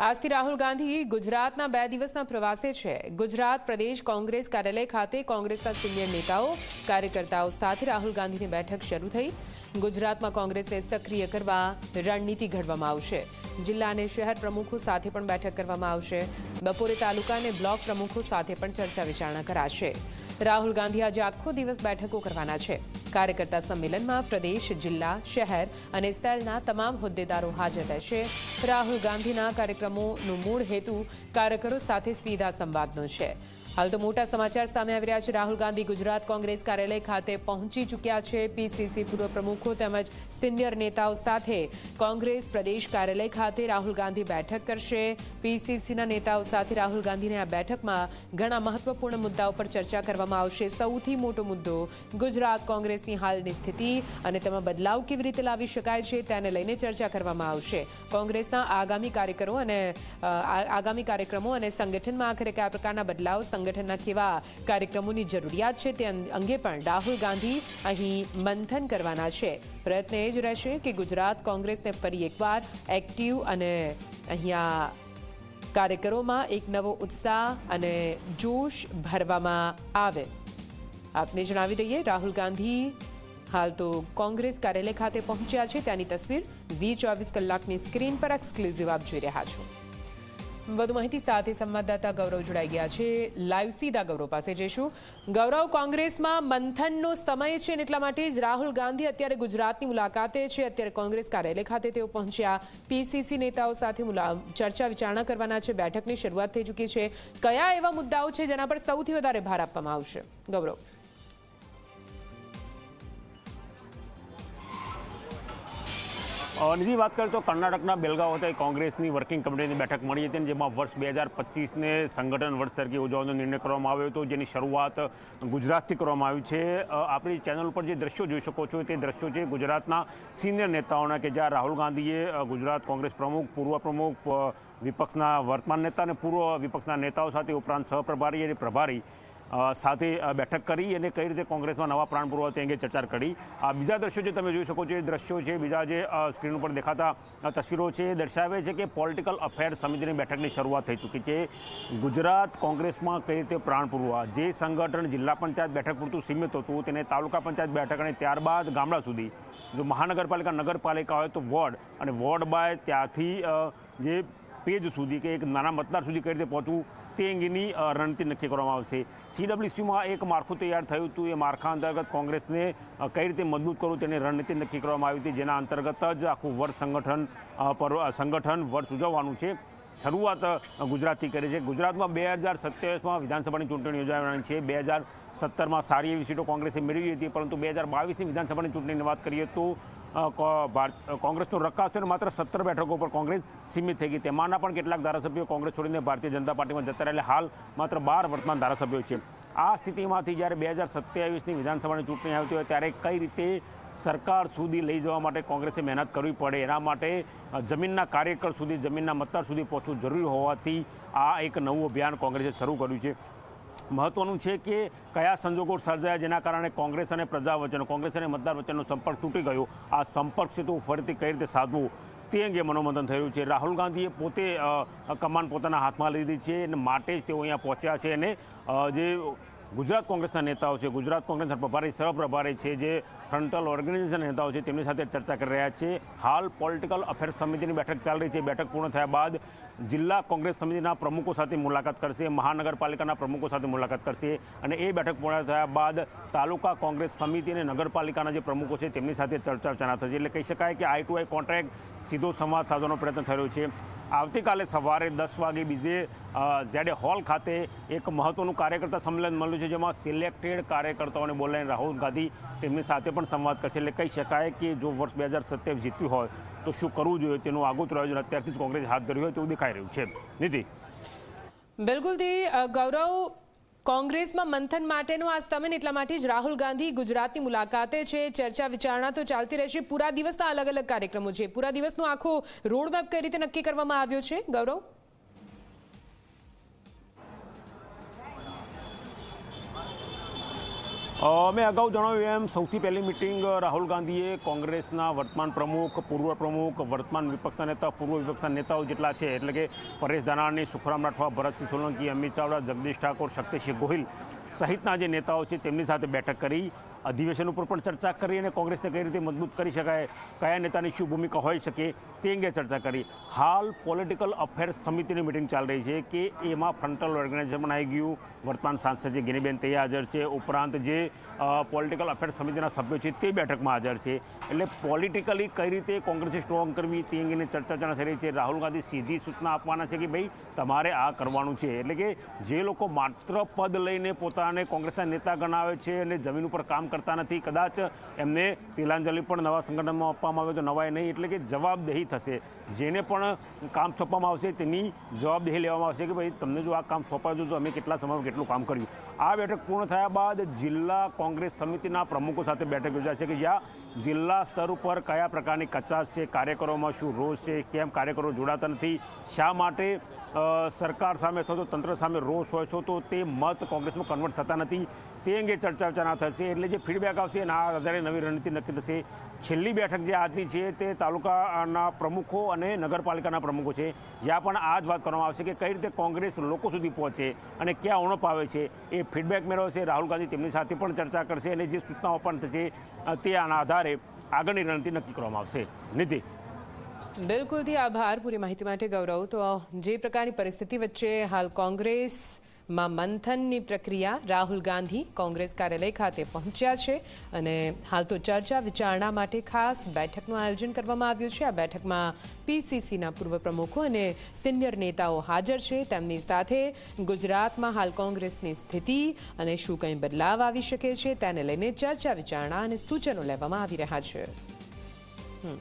આજથી રાહુલ ગાંધી ગુજરાતના બે દિવસના પ્રવાસે છે. ગુજરાત પ્રદેશ કોંગ્રેસ કાર્યાલય ખાતે કોંગ્રેસના સિનિયર નેતાઓ, કાર્યકર્તાઓ સાથે રાહુલ ગાંધીની બેઠક શરૂ થઈ. ગુજરાતમાં કોંગ્રેસને સક્રિય કરવા રણનીતિ ઘડવામાં આવશે. જિલ્લા અને શહેર પ્રમુખો સાથે પણ બેઠક કરવામાં આવશે. બપોરે તાલુકા અને બ્લોક પ્રમુખો સાથે પણ ચર્ચા વિચારણા કરાશે. રાહુલ ગાંધી આજે આખો દિવસ બેઠકો કરવાના છે. કાર્યકર્તા સંમેલનમાં પ્રદેશ, જિલ્લા, શહેર અને સેલના તમામ હોદ્દેદારો હાજર રહેશે. રાહુલ ગાંધીના કાર્યક્રમોનો મૂળ હેતુ કાર્યકરો સાથે સીધા સંવાદનો છે. હાલ તો મોટા સમાચાર સામે આવી રહ્યા છે. રાહુલ ગાંધી ગુજરાત કોંગ્રેસ કાર્યાલય ખાતે પહોંચી ચૂક્યા છે. પીસીસી પૂર્વ પ્રમુખો તેમજ સિનિયર નેતાઓ સાથે કોંગ્રેસ પ્રદેશ કાર્યાલય ખાતે રાહુલ ગાંધી બેઠક કરશે. પીસીસીના નેતાઓ સાથે રાહુલ ગાંધીની આ બેઠકમાં ઘણા મહત્વપૂર્ણ મુદ્દાઓ પર ચર્ચા કરવામાં આવશે. સૌથી મોટો મુદ્દો ગુજરાત કોંગ્રેસની હાલની સ્થિતિ અને તેમાં બદલાવ કેવી રીતે લાવી શકાય છે તેને લઈને ચર્ચા કરવામાં આવશે. કોંગ્રેસના આગામી કાર્યકરો અને આગામી કાર્યક્રમો અને સંગઠનમાં આખરે કયા પ્રકારના બદલાવ સંગઠનના કેવા કાર્યક્રમોની જરૂરિયાત છે તે અંગે પણ રાહુલ ગાંધી અહીં મંથન કરવાના છે. પ્રયત્ન એ જ રહેશે કે ગુજરાત કોંગ્રેસને ફરી એકવાર એક્ટિવ અને અહીંયા કાર્યકરોમાં એક નવો ઉત્સાહ અને જોશ ભરવામાં આવે. આપને જણાવી દઈએ, રાહુલ ગાંધી હાલ તો કોંગ્રેસ કાર્યાલય ખાતે પહોંચ્યા છે. ત્યાંની તસવીર વી ચોવીસ કલાકની સ્ક્રીન પર એક્સક્લુઝિવ આપ જોઈ રહ્યા છો. વધુ માહિતી સાથે સંવાદદાતા ગૌરવ જોડાઈ ગયા છે. લાઈવ સીધા ગૌરવ પાસે જઈશું. ગૌરવ, કોંગ્રેસમાં મંથનનો સમય છે એટલા માટે જ રાહુલ ગાંધી અત્યારે ગુજરાતની મુલાકાતે છે. અત્યારે કોંગ્રેસ કાર્યાલય ખાતે તેઓ પહોંચ્યા. પીસીસી નેતાઓ સાથે ચર્ચા વિચારણા કરવાના છે. બેઠકની શરૂઆત થઈ ચૂકી છે. કયા એવા મુદ્દાઓ છે જેના પર સૌથી વધારે ભાર આપવામાં આવશે? ગૌરવ. નિધિ વાત કરીએ તો કર્ણાટકના બેલગાંવ ખાતે કોંગ્રેસની વર્કિંગ કમિટીની બેઠક મળી હતી જેમાં વર્ષ બે હજાર પચીસને સંગઠન વર્ષ તરીકે ઉજવવાનો નિર્ણય કરવામાં આવ્યો હતો, જેની શરૂઆત ગુજરાતથી કરવામાં આવી છે. આપણી ચેનલ પર જે દ્રશ્યો જોઈ શકો છો, તે દ્રશ્યો છે ગુજરાતના સિનિયર નેતાઓના કે જ્યાં રાહુલ ગાંધીએ ગુજરાત કોંગ્રેસ પ્રમુખ, પૂર્વ પ્રમુખ વિપક્ષના વર્તમાન નેતા અને પૂર્વ વિપક્ષના નેતાઓ સાથે ઉપરાંત સહપ્રભારી અને પ્રભારી સાથે બેઠક કરી અને કઈ રીતે કોંગ્રેસમાં નવા પ્રાણ પૂરવા અંગે ચર્ચા કરી. બીજા દ્રશ્યો જે તમે જોઈ શકો છો, એ દ્રશ્યો છે, બીજા જે સ્ક્રીન ઉપર દેખાતા તસવીરો છે, એ દર્શાવે છે કે પોલિટિકલ અફેર સમિતિની બેઠકની શરૂઆત થઈ ચૂકી છે. ગુજરાત કોંગ્રેસમાં કઈ રીતે પ્રાણ પૂરવા? જે સંગઠન જિલ્લા પંચાયત બેઠક પૂરતું સીમિત હતું, તેને તાલુકા પંચાયત બેઠક અને ત્યારબાદ ગામડા સુધી. જો મહાનગરપાલિકા, નગરપાલિકા હોય તો વોર્ડ, અને વોર્ડ બાય ત્યાંથી જે પેજ સુધી કે એક નાના મતદાર સુધી કઈ રીતે પહોંચવું તે અંગેની રણનીતિ નક્કી કરવામાં આવશે. સીડબ્લ્યુસીમાં એક માળખું તૈયાર થયું હતું. એ માળખા અંતર્ગત કોંગ્રેસને કઈ રીતે મજબૂત કરવું તેની રણનીતિ નક્કી કરવામાં આવી હતી, જેના અંતર્ગત જ આખું વર્ષ સંગઠન પર સંગઠન વર્ષ ઉજવવાનું છે. શરૂઆત ગુજરાતથી કરી છે. ગુજરાતમાં બે હજાર સત્યાવીસમાં વિધાનસભાની ચૂંટણી યોજાવાની છે. બે હજાર સત્તરમાં સારી એવી સીટો કોંગ્રેસે મેળવી હતી, પરંતુ બે હજાર બાવીસની વિધાનસભાની ચૂંટણીની વાત કરીએ તો કોંગ્રેસનો રકાસ થયું માત્ર સત્તર બેઠકો પર કોંગ્રેસ સીમિત થઈ ગઈ. તેમાંના પણ કેટલાક ધારાસભ્યો કોંગ્રેસ છોડીને ભારતીય જનતા પાર્ટીમાં જતા રહ્યા હાલ માત્ર બાર વર્તમાન ધારાસભ્યો છે. આ સ્થિતિમાંથી જ્યારે બે હજાર સત્યાવીસની વિધાનસભાની ચૂંટણી આવતી હોય ત્યારે કઈ રીતે સરકાર સુધી લઈ જવા માટે કોંગ્રેસે મહેનત કરવી પડે? એના માટે જમીનના કાર્યકર સુધી, જમીનના મતદાર સુધી પહોંચવું જરૂરી હોવાથી આ એક નવું અભિયાન કોંગ્રેસે શરૂ કર્યું છે. મહત્વનું છે કે કયા સંજોગો સર્જાયા જેના કારણે કોંગ્રેસ અને પ્રજા વચ્ચેનો, કોંગ્રેસ અને મતદાર વચ્ચેનો સંપર્ક તૂટી ગયો. આ સંપર્ક સેતુ ફરીથી કઈ રીતે સાધવું? તે અંગે મનોમંથન થયું છે. રાહુલ ગાંધીએ પોતે કમાન પોતાના હાથમાં લીધી છે અને માટે જ તેઓ અહીંયા પહોંચ્યા છે અને જે ગુજરાત કોંગ્રેસના નેતાઓ છે. ગુજરાત કોંગ્રેસના પ્રભારી સહપ્રભારી છે જે ફ્રન્ટલ ઓર્ગેનાઇઝેશન નેતાઓ છે તેમની સાથે ચર્ચા કરી રહ્યા છે. હાલ પોલિટિકલ અફેર્સ સમિતિની બેઠક ચાલી રહી છે. બેઠક પૂર્ણ થયા બાદ જિલ્લા કોંગ્રેસ સમિતિના પ્રમુખો સાથે મુલાકાત કરશે, મહાનગરપાલિકાના પ્રમુખો સાથે મુલાકાત કરશે અને એ બેઠક પૂર્ણ થયા બાદ તાલુકા કોંગ્રેસ સમિતિ અને નગરપાલિકાના જે પ્રમુખો છે તેમની સાથે ચર્ચા વિચારણા થશે. એટલે કહી શકાય કે આઈ ટુ આઈ કોન્ટ્રાક્ટ સીધો સંવાદ સાધવાનો પ્રયત્ન રહ્યો છે. આવતીકાલે સવારે દસ વાગે બીજે ઝેડે હોલ ખાતે એક મહત્વનું કાર્યકર્તા સંમેલન મળ્યું છે, જેમાં સિલેક્ટેડ કાર્યકર્તાઓને બોલાવીને રાહુલ ગાંધી તેમની સાથે પણ સંવાદ કરશે. એટલે કહી શકાય કે જો વર્ષ બે હજાર સત્યાવીસ જીત્યું હોય, તો શું કરવું જોઈએ તેનું આગોતરું આયોજન અત્યારથી જ કોંગ્રેસ હાથ ધર્યું હોય તેવું દેખાઈ રહ્યું છે. નીતિ? બિલકુલથી ગૌરવ કોંગ્રેસમાં મંથન માટેનો આ સમય એટલા માટે જ રાહુલ ગાંધી ગુજરાતની મુલાકાતે છે. ચર્ચા વિચારણા તો ચાલતી રહેશે. પૂરા દિવસના અલગ અલગ કાર્યક્રમો છે. પૂરા દિવસનો આખો રોડમેપ કઈ રીતે નક્કી કરવામાં આવ્યો છે? ગૌરવ? મેં અગાઉ જણાવ્યું એમ, સૌથી પહેલી મિટિંગ રાહુલ ગાંધીએ કોંગ્રેસના વર્તમાન પ્રમુખ, પૂર્વ પ્રમુખ, વર્તમાન વિપક્ષના નેતા, પૂર્વ વિપક્ષના નેતાઓ જેટલા છે, એટલે કે પરેશ ધાનાણી, સુખરામ રાઠવા, ભરતસિંહ સોલંકી, અમિત ચાવડા, જગદીશ ઠાકોર, શક્તિસિંહ ગોહિલ સહિતના જે નેતાઓ છે, તેમની સાથે બેઠક કરી. અધિવેશન ઉપર પણ ચર્ચા કરી અને કોંગ્રેસને કઈ રીતે મજબૂત કરી શકાય, કયા નેતાની શું ભૂમિકા હોઈ શકે તે અંગે ચર્ચા કરી. હાલ પોલિટિકલ અફેર્સ સમિતિની મિટિંગ ચાલી રહી છે કે એમાં ફ્રન્ટલ ઓર્ગેનાઇઝેશન આવી ગયું. વર્તમાન સાંસદ છે ગિનીબેન તે હાજર છે, ઉપરાંત જે પોલિટિકલ અફેર્સ સમિતિના સભ્યો છે તે બેઠકમાં હાજર છે. એટલે પોલિટિકલી કઈ રીતે કોંગ્રેસે સ્ટ્રોંગ કરવી તે અંગેની ચર્ચા ચાલી રહી છે. રાહુલ ગાંધી સીધી સૂચના આપવાના છે કે ભાઈ, તમારે આ કરવાનું છે. એટલે કે જે લોકો માત્ર પદ લઈને પોતાને કોંગ્રેસના નેતા ગણાવે છે અને જમીન ઉપર કામ કરતા નથી. કદાચ એમને તિલાંજલિ પણ નવા સંગઠનમાં આપવામાં આવે તો નવાય નહીં, એટલે કે જવાબદેહી થશે. જેને પણ કામ સોંપવામાં આવશે, તેની જવાબદેહી લેવામાં આવશે કે ભાઈ, તમને જો આ કામ સોંપાયું તો અમે કેટલા સમયમાં કેટલું કામ કર્યું. આ બેઠક પૂર્ણ થયા બાદ જિલ્લા કોંગ્રેસ સમિતિના પ્રમુખો સાથે બેઠક યોજાશે કે જ્યાં જિલ્લા સ્તર ઉપર કયા પ્રકારની કચાશ છે, કાર્યકરોમાં શું રોષ છે, કેમ કાર્યકરો જોડાતા નથી, શા માટે સરકાર સામે અથવા તો તંત્ર સામે રોષ હોય છો, તો તે મત કોંગ્રેસમાં કન્વર્ટ થતા નથી. તે અંગે ચર્ચા વિચારણા થશે એટલે જે ફીડબેક આવશે એના આધારે નવી રણનીતિ નક્કી થશે. છેલ્લી બેઠક જે આજની છે તે તાલુકાના પ્રમુખો અને નગરપાલિકાના પ્રમુખો છે, જ્યાં પણ આ જ વાત કરવામાં આવશે કે કઈ રીતે કોંગ્રેસ લોકો સુધી પહોંચે અને ક્યાં ઉણપ આવે છે, એ ફીડબેક મેળવશે. રાહુલ ગાંધી તેમની સાથે પણ ચર્ચા કરશે અને જે સૂચનાઓ પણ થશે, તે આના આધારે આગળની રણનીતિ નક્કી કરવામાં આવશે. નીતિ બિલકુલથી આભાર પૂરી માહિતી માટે, ગૌરવ. તો જે પ્રકારની પરિસ્થિતિ વચ્ચે હાલ કોંગ્રેસમાં મંથનની પ્રક્રિયા રાહુલ ગાંધી કોંગ્રેસ કાર્યાલય ખાતે પહોંચ્યા છે અને હાલ તો ચર્ચા વિચારણા માટે ખાસ બેઠકનું આયોજન કરવામાં આવ્યું છે. આ બેઠકમાં પીસીસીના પૂર્વ પ્રમુખો અને સિનિયર નેતાઓ હાજર છે. તેમની સાથે ગુજરાતમાં હાલ કોંગ્રેસની સ્થિતિ અને શું કંઈ બદલાવ આવી શકે છે તેને લઈને ચર્ચા વિચારણા અને સૂચનો લેવામાં આવી રહ્યા છે. હમ.